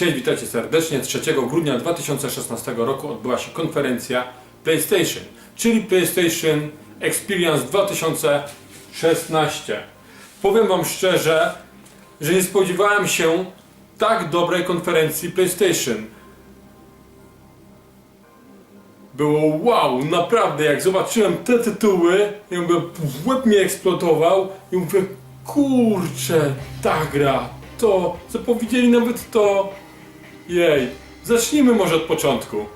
Cześć, witajcie serdecznie. 3 grudnia 2016 roku odbyła się konferencja PlayStation, czyli PlayStation Experience 2016. Powiem Wam szczerze, że nie spodziewałem się tak dobrej konferencji PlayStation. Było wow, naprawdę, jak zobaczyłem te tytuły, ja mówię, łeb mi eksplodował i mówię, kurczę, ta gra, to, zapowiedzieli nawet to. Jej, zacznijmy może od początku.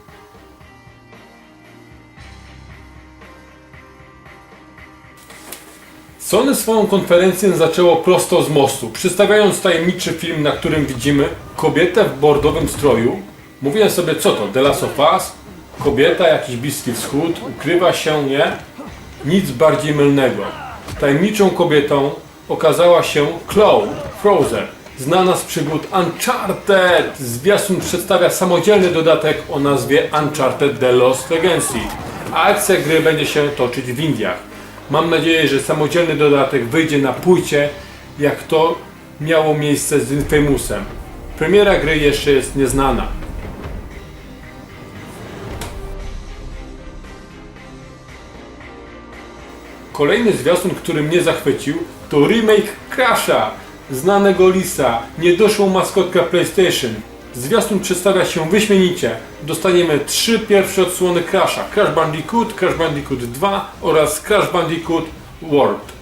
Sony swoją konferencję zaczęło prosto z mostu, przedstawiając tajemniczy film, na którym widzimy kobietę w bordowym stroju. Mówiłem sobie, co to, The Last of Us? Kobieta, jakiś Bliski Wschód, ukrywa się, nie? Nic bardziej mylnego. Tajemniczą kobietą okazała się Chloe Frozen, znana z przygód Uncharted. Zwiastun przedstawia samodzielny dodatek o nazwie Uncharted The Lost Legacy, a akcja gry będzie się toczyć w Indiach. Mam nadzieję, że samodzielny dodatek wyjdzie na płycie, jak to miało miejsce z Infamousem. Premiera gry jeszcze jest nieznana. Kolejny zwiastun, który mnie zachwycił, to remake Crasha, znanego Lisa, niedoszłą maskotkę PlayStation. Zwiastun przedstawia się wyśmienicie. Dostaniemy trzy pierwsze odsłony Crasha. Crash Bandicoot, Crash Bandicoot 2 oraz Crash Bandicoot World.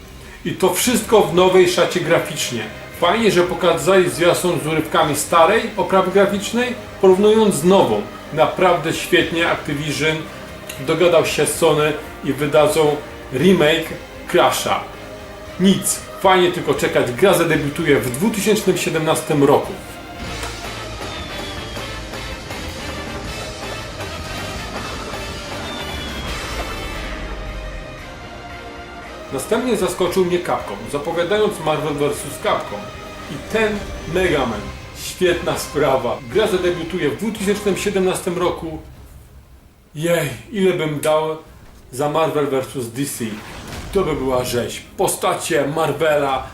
I to wszystko w nowej szacie graficznie. Fajnie, że pokazali zwiastun z urywkami starej oprawy graficznej, porównując z nową. Naprawdę świetnie Activision dogadał się z Sony i wydadzą remake Crasha. Nic, fajnie tylko czekać, gra zadebiutuje w 2017 roku. Następnie zaskoczył mnie Capcom, zapowiadając Marvel vs. Capcom. I ten Mega Man. Świetna sprawa. Gra zadebiutuje w 2017 roku. Jej, ile bym dał za Marvel vs. DC. To by była rzeź. Postacie Marvela,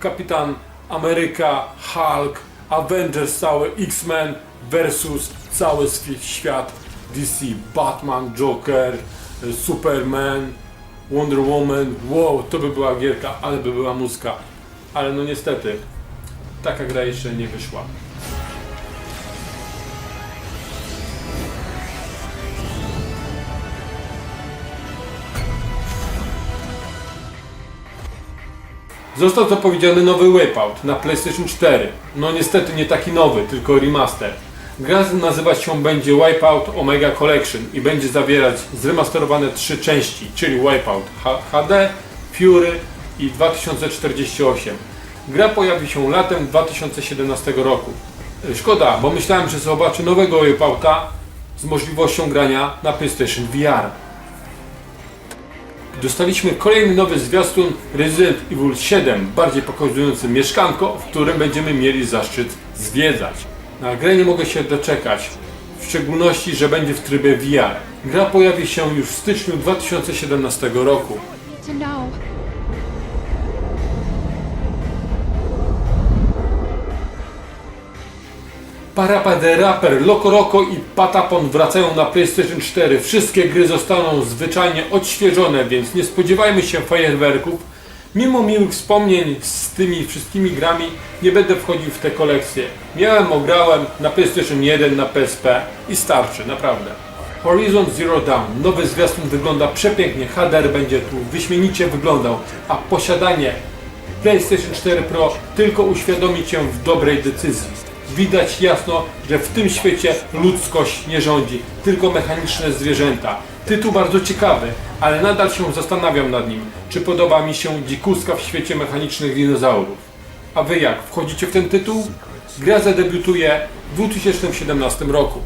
Kapitan Ameryka, Hulk, Avengers cały, X-Men versus cały świat DC. Batman, Joker, Superman, Wonder Woman. Wow, to by była gierka, ale by była muska. Ale no niestety, taka gra jeszcze nie wyszła. Został zapowiedziany nowy Wipeout na PlayStation 4. No niestety nie taki nowy, tylko remaster. Gra nazywać się będzie Wipeout Omega Collection i będzie zawierać zremasterowane trzy części, czyli Wipeout HD, Fury i 2048. Gra pojawi się latem 2017 roku. E, Szkoda, bo myślałem, że zobaczę nowego Wipeouta z możliwością grania na PlayStation VR. Dostaliśmy kolejny nowy zwiastun Resident Evil 7, bardziej pokazujący mieszkanko, w którym będziemy mieli zaszczyt zwiedzać. Na grę nie mogę się doczekać, w szczególności, że będzie w trybie VR. Gra pojawi się już w styczniu 2017 roku. Parapa Rapper, Loco i Patapon wracają na PlayStation 4. Wszystkie gry zostaną zwyczajnie odświeżone, więc nie spodziewajmy się fajerwerków. Mimo miłych wspomnień z tymi wszystkimi grami nie będę wchodził w te kolekcje. Miałem, ograłem na PlayStation 1, na PSP i starczy, naprawdę. Horizon Zero Dawn, nowy zwiastun wygląda przepięknie, HDR będzie tu wyśmienicie wyglądał, a posiadanie PlayStation 4 Pro tylko uświadomi Cię w dobrej decyzji. Widać jasno, że w tym świecie ludzkość nie rządzi, tylko mechaniczne zwierzęta. Tytuł bardzo ciekawy, ale nadal się zastanawiam nad nim, czy podoba mi się dzikuska w świecie mechanicznych dinozaurów. A Wy jak, wchodzicie w ten tytuł? Gra zadebiutuje w 2017 roku.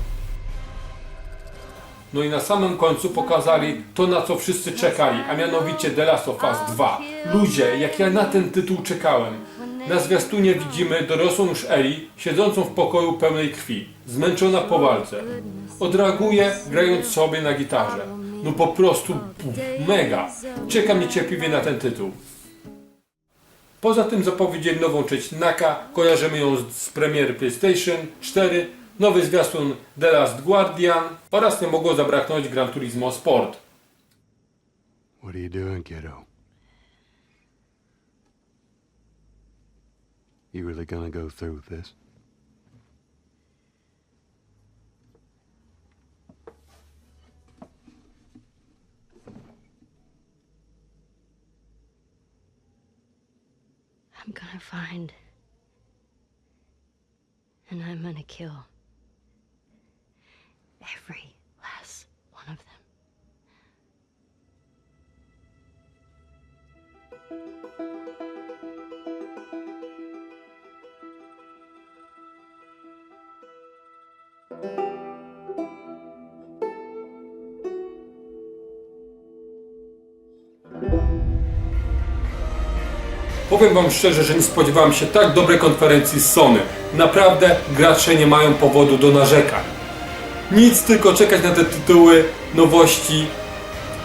No i na samym końcu pokazali to, na co wszyscy czekali, a mianowicie The Last of Us 2. Ludzie, jak ja na ten tytuł czekałem. Na zwiastunie widzimy dorosłą już Eli, siedzącą w pokoju pełnej krwi, zmęczona po walce. Odreaguje, grając sobie na gitarze. No po prostu puf, mega. Czekam niecierpliwie na ten tytuł. Poza tym zapowiedzieli nową część Naka, kojarzymy ją z, premiery PlayStation 4, nowy zwiastun The Last Guardian oraz nie mogło zabraknąć Gran Turismo Sport. What are you doing, kiddo? You really gonna go through with this? I'm gonna find. And I'm gonna kill. Every last one of them. Powiem Wam szczerze, że nie spodziewałem się tak dobrej konferencji z Sony. Naprawdę gracze nie mają powodu do narzekań. Nic, tylko czekać na te tytuły, nowości.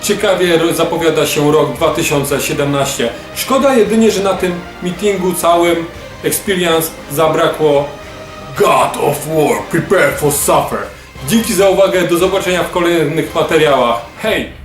Ciekawie zapowiada się rok 2017. Szkoda jedynie, że na tym meetingu całym Experience zabrakło God of War, prepare for suffer. Dzięki za uwagę, do zobaczenia w kolejnych materiałach. Hej!